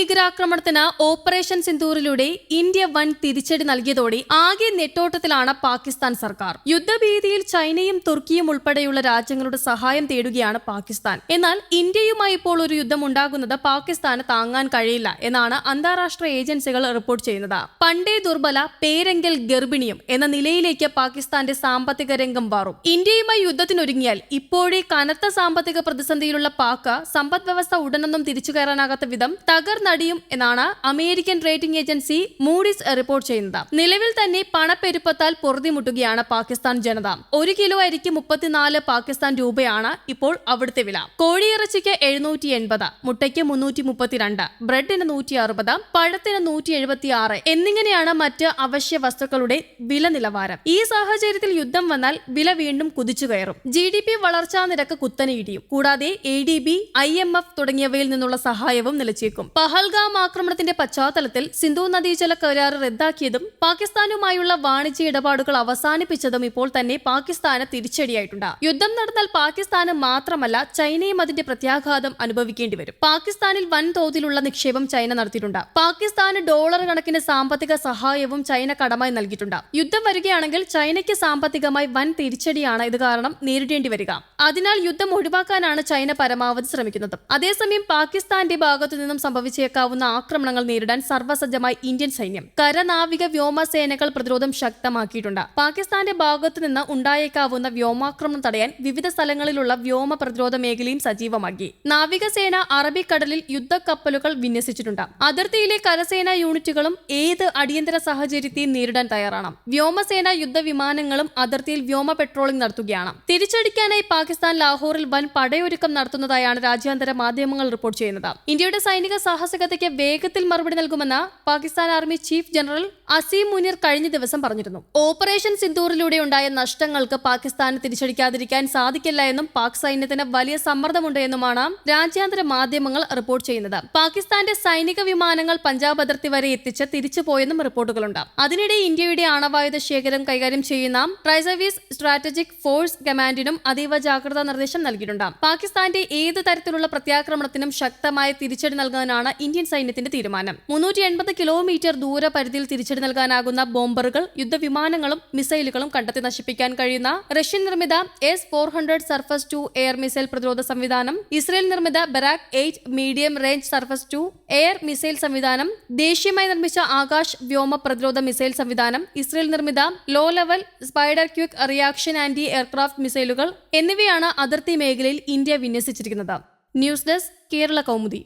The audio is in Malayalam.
ഭീകരാക്രമണത്തിന് ഓപ്പറേഷൻ സിന്ദൂറിലൂടെ ഇന്ത്യ വൻ തിരിച്ചടി നൽകിയതോടെ ആകെ നെട്ടോട്ടത്തിലാണ് പാകിസ്ഥാൻ സർക്കാർ. യുദ്ധഭീതിയിൽ ചൈനയും തുർക്കിയും ഉൾപ്പെടെയുള്ള രാജ്യങ്ങളുടെ സഹായം തേടുകയാണ് പാകിസ്ഥാൻ. എന്നാൽ ഇന്ത്യയുമായി ഇപ്പോൾ ഒരു യുദ്ധം ഉണ്ടാകുന്നത് പാകിസ്ഥാന് താങ്ങാൻ കഴിയില്ല എന്നാണ് അന്താരാഷ്ട്ര ഏജൻസികൾ റിപ്പോർട്ട് ചെയ്യുന്നത്. പണ്ടേ ദുർബല പേരെങ്കിൽ ഗർഭിണിയും എന്ന നിലയിലേക്ക് പാകിസ്ഥാന്റെ സാമ്പത്തിക രംഗം മാറും. ഇന്ത്യയുമായി യുദ്ധത്തിനൊരുങ്ങിയാൽ ഇപ്പോഴേ കനത്ത സാമ്പത്തിക പ്രതിസന്ധിയിലുള്ള പാക് സമ്പദ് വ്യവസ്ഥ ഉടനൊന്നും തിരിച്ചു കയറാനാകാത്ത വിധം തകർന്നടിയും എന്നാണ് American rating agency Moody's report ചെയ്യുന്നത്. നിലവിൽ തന്നെ പണപ്പെരുപ്പത്താൽ പൊറുതിമുട്ടുകയാണ് പാകിസ്ഥാൻ ജനത. ഒരു കിലോ അരിക്ക് മുപ്പത്തിനാല് പാകിസ്ഥാൻ രൂപയാണ് ഇപ്പോൾ അവിടുത്തെ വില. കോഴിയിറച്ചിക്ക് എഴുന്നൂറ്റി എൺപത് മുട്ടയ്ക്ക് മുന്നൂറ്റി മുപ്പത്തിരണ്ട് ബ്രെഡിന് നൂറ്റി അറുപത് പഴത്തിന് നൂറ്റി എഴുപത്തി ആറ് എന്നിങ്ങനെയാണ് മറ്റ് അവശ്യ വസ്തുക്കളുടെ വില നിലവാരം. ഈ സാഹചര്യത്തിൽ യുദ്ധം വന്നാൽ വില വീണ്ടും കുതിച്ചു കയറും. ജി ഡി പി വളർച്ചാ നിരക്ക് കുത്തനെ ഇടിയും. കൂടാതെ A D B I M F തുടങ്ങിയവയിൽ നിന്നുള്ള സഹായവും നിലച്ചേക്കും. പഹൽഗാം ആക്രമണത്തിന്റെ പശ്ചാത്തലത്തിൽ സിന്ധു നദീജല കരാർ റദ്ദാക്കിയതും പാകിസ്ഥാനുമായുള്ള വാണിജ്യ ഇടപാടുകൾ അവസാനിപ്പിച്ചതും ഇപ്പോൾ തന്നെ പാകിസ്ഥാന് തിരിച്ചടിയായിട്ടുണ്ട്. യുദ്ധം നടന്നാൽ പാകിസ്ഥാന് മാത്രമല്ല ചൈനയും അതിന്റെ പ്രത്യാഘാതം അനുഭവിക്കേണ്ടി വരും. പാകിസ്ഥാനിൽ വൻതോതിലുള്ള നിക്ഷേപം ചൈന നടത്തിയിട്ടുണ്ട്. പാകിസ്ഥാന് ഡോളർ കണക്കിന് സാമ്പത്തിക സഹായവും ചൈന കടമായി നൽകിയിട്ടുണ്ട്. യുദ്ധം വരികയാണെങ്കിൽ ചൈനയ്ക്ക് സാമ്പത്തികമായി വൻ തിരിച്ചടിയാണ് ഇത് കാരണം നേരിടേണ്ടി വരിക. അതിനാൽ യുദ്ധം ഒഴിവാക്കാനാണ് ചൈന പരമാവധി ശ്രമിക്കുന്നത്. അതേസമയം പാകിസ്ഥാന്റെ ഭാഗത്തു നിന്നും സംഭവിച്ചേക്കാവുന്ന ആക്രമണങ്ങൾ നേരിടാൻ സർവസജ്ജമായി ഇന്ത്യൻ സൈന്യം കരനാവിക വ്യോമസേനകൾ പ്രതിരോധം ശക്തമാക്കിയിട്ടുണ്ട്. പാകിസ്ഥാന്റെ ഭാഗത്തു നിന്ന് ഉണ്ടായേക്കാവുന്ന വ്യോമാക്രമണം തടയാൻ വിവിധ സ്ഥലങ്ങളിലുള്ള വ്യോമ പ്രതിരോധ മേഖലയും സജീവമാക്കി. നാവികസേന അറബിക്കടലിൽ യുദ്ധക്കപ്പലുകൾ വിന്യസിച്ചിട്ടുണ്ട്. അതിർത്തിയിലെ കരസേനാ യൂണിറ്റുകളും ഏത് അടിയന്തര സാഹചര്യത്തെയും നേരിടാൻ തയ്യാറാണ്. വ്യോമസേന യുദ്ധവിമാനങ്ങളും അതിർത്തിയിൽ വ്യോമ പെട്രോളിംഗ് നടത്തുകയാണ്. തിരിച്ചടിക്കാനായി പാകിസ്ഥാൻ ലാഹോറിൽ വൻ പടയൊരുക്കം നടത്തുന്നതായാണ് രാജ്യാന്തര മാധ്യമങ്ങൾ റിപ്പോർട്ട് ചെയ്യുന്നത്. ഇന്ത്യയുടെ സൈനിക സാഹസികതയ്ക്ക് വേഗത്തിൽ മറുപടി നൽകുമെന്ന് Pakistan army chief general Asim Munir കഴിഞ്ഞ ദിവസം പറഞ്ഞിരുന്നു. ഓപ്പറേഷൻ സിന്ദൂറിലൂടെ ഉണ്ടായ നഷ്ടങ്ങൾക്ക് പാകിസ്ഥാന് തിരിച്ചടിക്കാതിരിക്കാൻ സാധിക്കില്ല എന്നും പാക് സൈന്യത്തിന് വലിയ സമ്മർദ്ദമുണ്ട് എന്നുമാണ് രാജ്യാന്തര മാധ്യമങ്ങൾ റിപ്പോർട്ട് ചെയ്യുന്നത്. പാകിസ്ഥാന്റെ സൈനിക വിമാനങ്ങൾ പഞ്ചാബ് അതിർത്തി വരെ എത്തിച്ച് തിരിച്ചുപോയെന്നും റിപ്പോർട്ടുകളുണ്ട്. അതിനിടെ ഇന്ത്യയുടെ ആണവായുധ ശേഖരം കൈകാര്യം ചെയ്യുന്ന ട്രൈസർവീസ് സ്ട്രാറ്റജിക് ഫോഴ്സ് കമാൻഡിനും അതീവ ജാഗ്രതാ നിർദ്ദേശം നൽകിയിട്ടുണ്ട്. പാകിസ്ഥാന്റെ ഏത് തരത്തിലുള്ള പ്രത്യാക്രമണത്തിനും ശക്തമായ തിരിച്ചടി നൽകാനാണ് ഇന്ത്യൻ സൈന്യത്തിന്റെ തീരുമാനം. മുന്നൂറ്റി എൺപത് കിലോമീറ്റർ ദൂര പരിധിയിൽ തിരിച്ചടി നൽകാനാകുന്ന ബോംബറുകൾ യുദ്ധവിമാനങ്ങളും മിസൈലുകളും കണ്ടെത്തി നശിപ്പിക്കാൻ കഴിയുന്ന റഷ്യൻ നിർമ്മിത S four hundred surface to air missile പ്രതിരോധ സംവിധാനം ഇസ്രയേൽ നിർമ്മിത Barak eight medium range surface to air missile സംവിധാനം ദേശീയമായി നിർമ്മിച്ച ആകാശ് വ്യോമ പ്രതിരോധ മിസൈൽ സംവിധാനം ഇസ്രയേൽ നിർമ്മിത low level spider quick reaction anti aircraft മിസൈലുകൾ എന്നിവയാണ് അതിർത്തി മേഖലയിൽ India വിന്യസിച്ചിരിക്കുന്നത്? News desk Kerala Kaumudi.